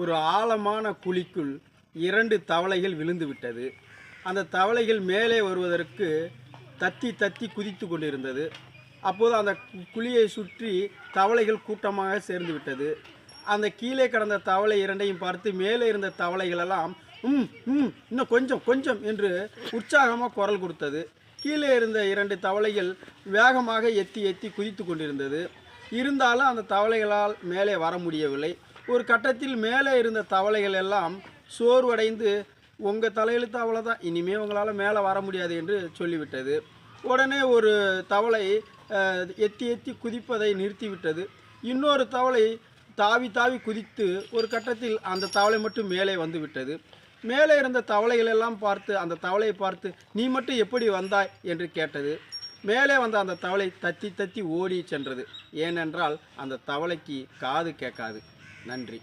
ஒரு ஆழமான குழிக்குள் இரண்டு தவளைகள் விழுந்து விட்டது அந்த தவளைகள் மேலே வருவதற்கு தத்தி தத்தி குதித்து கொண்டிருந்தது. அப்போது அந்த குழியை சுற்றி தவளைகள் கூட்டமாக சேர்ந்து விட்டது. அந்த கீழே கடந்த தவளை இரண்டையும் பார்த்து மேலே இருந்த தவளைகளெல்லாம் ம் ம் இன்னும் கொஞ்சம் கொஞ்சம் என்று உற்சாகமாக குரல் கொடுத்தது. கீழே இருந்த இரண்டு தவளைகள் வேகமாக எத்தி எத்தி குதித்து கொண்டிருந்தது. இருந்தாலும் அந்த தவளைகளால் மேலே வர முடியவில்லை. ஒரு கட்டத்தில் மேலே இருந்த தவளைகள் எல்லாம் சோர்வடைந்து உங்கள் தலையெழுத்து அவ்வளோதான் இனிமேல் உங்களால் மேலே வர முடியாது என்று சொல்லிவிட்டது. உடனே ஒரு தவளை எத்தி எத்தி குதிப்பதை நிறுத்திவிட்டது. இன்னொரு தவளை தாவி தாவி குதித்து ஒரு கட்டத்தில் அந்த தவளை மட்டும் மேலே வந்து விட்டது மேலே இருந்த தவளைகள் எல்லாம் பார்த்து அந்த தவளையை பார்த்து நீ மட்டும் எப்படி வந்தாய்? என்று கேட்டது. மேலே வந்த அந்த தவளை தத்தி தத்தி ஓடி சென்றது. ஏனென்றால் அந்த தவளைக்கு காது கேட்காது. நன்றி.